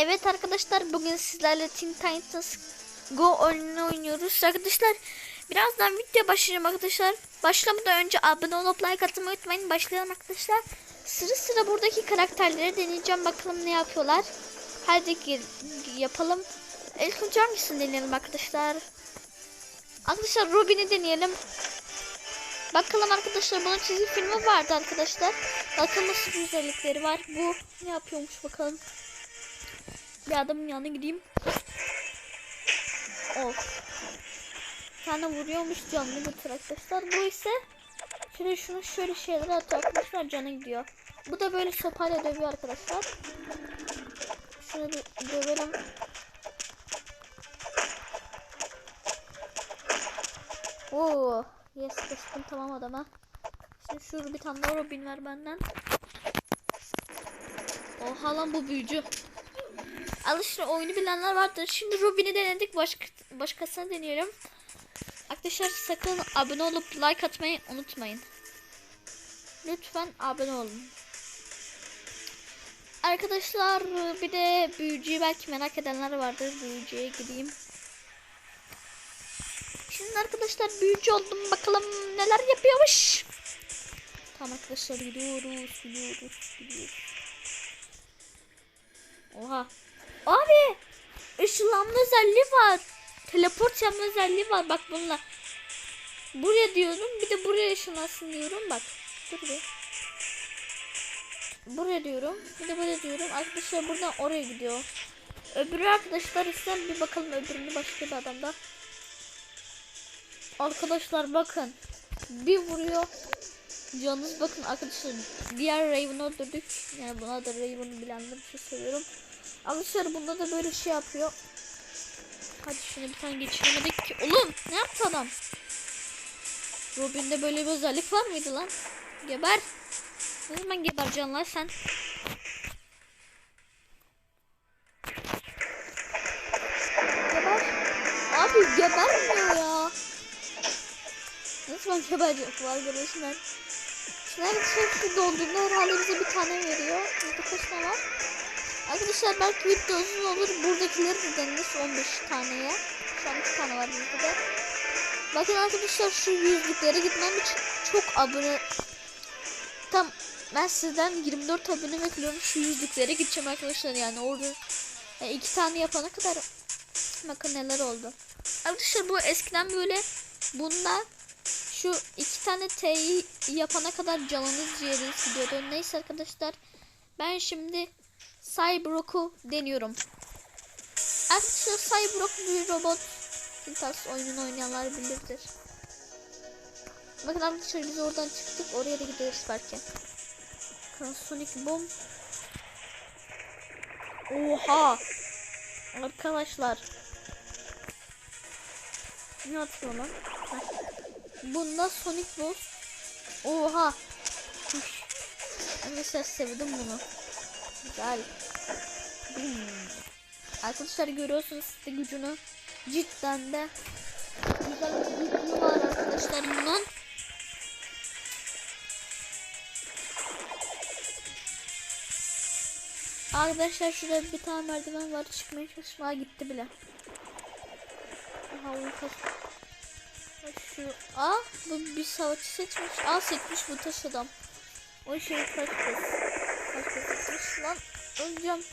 Evet arkadaşlar bugün sizlerle Teen Titans Go oyununu oynuyoruz. Arkadaşlar birazdan video başlayacağım arkadaşlar. Başlamadan önce abone olup like atmayı unutmayın. Başlayalım arkadaşlar. Sıra sıra buradaki karakterleri deneyeceğim. Bakalım ne yapıyorlar. Hadi gir, yapalım. İlk önce hangisini deneyelim arkadaşlar? Arkadaşlar Robin'i deneyelim. Bakalım arkadaşlar bunun çizgi filmi vardı arkadaşlar. Bakalım nasıl güzellikleri var. Bu ne yapıyormuş bakalım. Bir adamın yanına gideyim. Of. Tane vuruyormuş canını götür arkadaşlar. Bu ise şöyle şunu şöyle şeyler atıyor arkadaşlar canı gidiyor. Bu da böyle sopayla dövüyor arkadaşlar. Şunu dövelim. Oo, yes kestim tamam adama. Şimdi şurada bir tane daha Robin var benden. Oha lan bu büyücü. Alışır oyunu bilenler vardır. Şimdi Robin'i denedik. Başka, başkasını deneyelim. Arkadaşlar sakın abone olup like atmayı unutmayın. Lütfen abone olun. Arkadaşlar bir de büyücüyü belki merak edenler vardır. Büyücüye gideyim. Şimdi arkadaşlar büyücü oldum. Bakalım neler yapıyormuş. Tamam arkadaşlar gidiyoruz. Gidiyoruz. Gidiyoruz. Oha. Abi ışınlanma özelliği var. Teleport yapma özelliği var. Bak bununla. Buraya diyorum. Bir de buraya ışınlansın diyorum. Bak. Dur bir. Buraya diyorum. Bir de buraya diyorum. Arkadaşlar buradan oraya gidiyor. Öbürü arkadaşlar ise bir bakalım öbürünü başka bir adamda. Arkadaşlar bakın. Bir vuruyor. Canınız bakın arkadaşlar. Diğer Raven'ı öldürdük. Yani buna da Raven'ı bilenler için söylüyorum. Arkadaşlar bunda da böyle şey yapıyor. Hadi şunu bir tane geçiremedik ki. Oğlum ne yaptı adam? Robin'de böyle bir özellik var mıydı lan? Geber. Ne zaman gebereceksin lan sen? Geber. Abi gebermiyor ya. Ne zaman geberecek bu arkadaşlar? Şimdi hepsi dolduğunda herhalde bize bir tane veriyor. Burada kaç var? Arkadaşlar belki video uzun olur. Buradakileri de deneriz 15 taneye. Şu an 2 tane var bizde de. Bakın arkadaşlar şu yüzlüklere gitmem için çok abone tam ben sizden 24 abone bekliyorum şu yüzlüklere gideceğim arkadaşlar yani orada yani iki tane yapana kadar bakın neler oldu. Arkadaşlar bu eskiden böyle bundan şu iki tane T'yi yapana kadar canınız ciğeriniz gidiyordu. Neyse arkadaşlar ben şimdi Cyberok'u deniyorum. Arkadaşlar Cyberok bir robot. Syntax oyununu oynayanlar bilirdir. Bakın arkadaşlar biz oradan çıktık. Oraya da gideriz belki. Sonic Boom. Oha. Arkadaşlar. Ne atıyor lan? Bunda Sonic Boom. Oha. Üf. Arkadaşlar sevdim bunu. Güzel. Arkadaşlar görüyorsunuz işte gücünü. Cidden de güzel bir gücü var arkadaşlar bunun. Arkadaşlar şurada bir tane merdiven var çıkmaya çalışmaya gitti bile. Aha uyku. Şu Aa bu bir savaşçı seçmiş. Aa seçmiş bu taş adam. O şey kaç seçmiş lan. Öleceğim.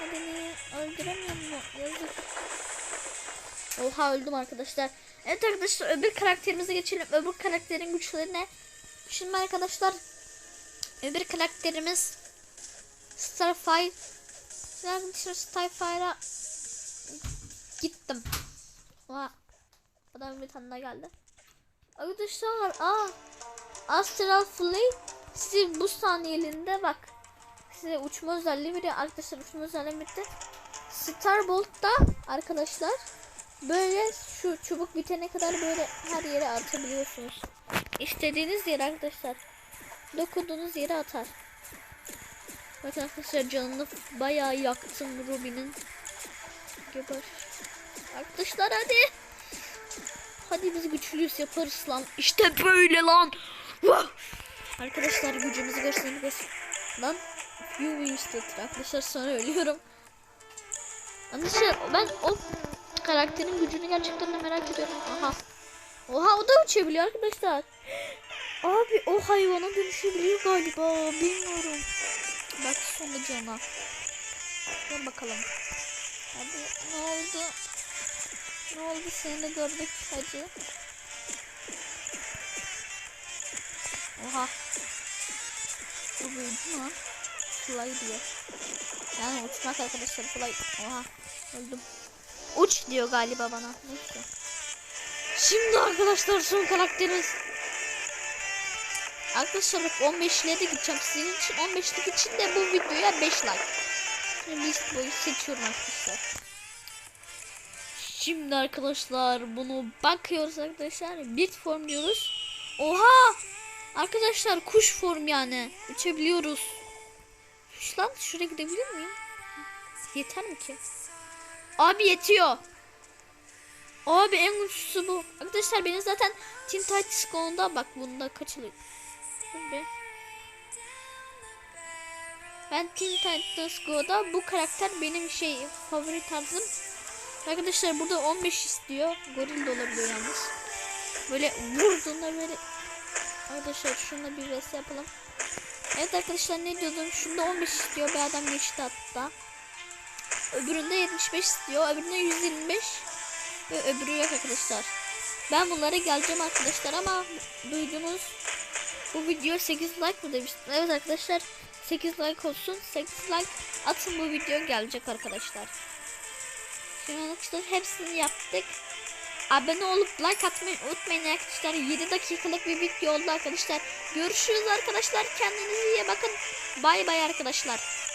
Beni öldüremiyor mu? Yazık. Oha öldüm arkadaşlar. Evet arkadaşlar öbür karakterimize geçelim. Öbür karakterin güçleri ne? Şimdi arkadaşlar öbür karakterimiz Starfire. Arkadaşlar Starfire'a gittim. Oha. Adam bir tane daha geldi. Arkadaşlar aa Astral Flight sizi bu saniyelinde bak size uçma özelliği veriyor. Arkadaşlar uçma özelliği bitti. Starbolt'ta arkadaşlar böyle şu çubuk bitene kadar böyle her yere atabiliyorsunuz. İstediğiniz yere arkadaşlar. Dokunduğunuz yere atar. Bakın arkadaşlar canını bayağı yaktım Robin'in. Geber. Arkadaşlar hadi. Hadi biz güçlüyüz yaparız lan. İşte böyle lan. Vah! Arkadaşlar gücümüzü göstermek Lan Yuvi istedir arkadaşlar sonra ölüyorum. Arkadaşlar ben o karakterin gücünü gerçekten de merak ediyorum. Aha. Oha o da uçabiliyor arkadaşlar. Abi o hayvana dönüşebiliyor galiba. Bilmiyorum. Bak sonucuna. Gel bakalım. Hadi ne oldu? Ne oldu seni de gördük hacı. Oha. Bu büyüdü mü? Fly diyor. Yani uçmak arkadaşlar fly. Oha. Öldüm. Uç diyor galiba bana. Neyse. Şimdi arkadaşlar son karakterimiz. Arkadaşlar bak 15 ile de gideceğim sizin için 15'lik için de bu videoya 5 like. Şimdi list boyu seçiyorum arkadaşlar. Şimdi arkadaşlar bunu bakıyoruz arkadaşlar. Bit form diyoruz. Oha! Arkadaşlar kuş form yani. Uçabiliyoruz. Şş lan şuraya gidebilir miyim? Yeter mi ki? Abi yetiyor. Abi en güçlüsü bu. Arkadaşlar benim zaten Teen Titans Go'nda bak bunda kaçılıyor. Ben Teen Titans Go'da bu karakter benim şey favori tarzım. Arkadaşlar burada 15 istiyor. Goril de olabiliyor yalnız. Böyle vurduğunda böyle Arkadaşlar şuna bir res yapalım. Evet arkadaşlar ne diyordum? Şunda 15 istiyor. Bir adam geçti hatta. Öbüründe 75 istiyor. Öbüründe 125. Ve öbürü yok arkadaşlar. Ben bunlara geleceğim arkadaşlar ama duydunuz. Bu video 8 like mı demiştim. Evet arkadaşlar 8 like olsun. 8 like atın bu video gelecek arkadaşlar. Şimdi arkadaşlar hepsini yaptık. Abone olup like atmayı unutmayın arkadaşlar. 7 dakikalık bir video oldu arkadaşlar. Görüşürüz arkadaşlar. Kendinize iyi bakın. Bay bay arkadaşlar.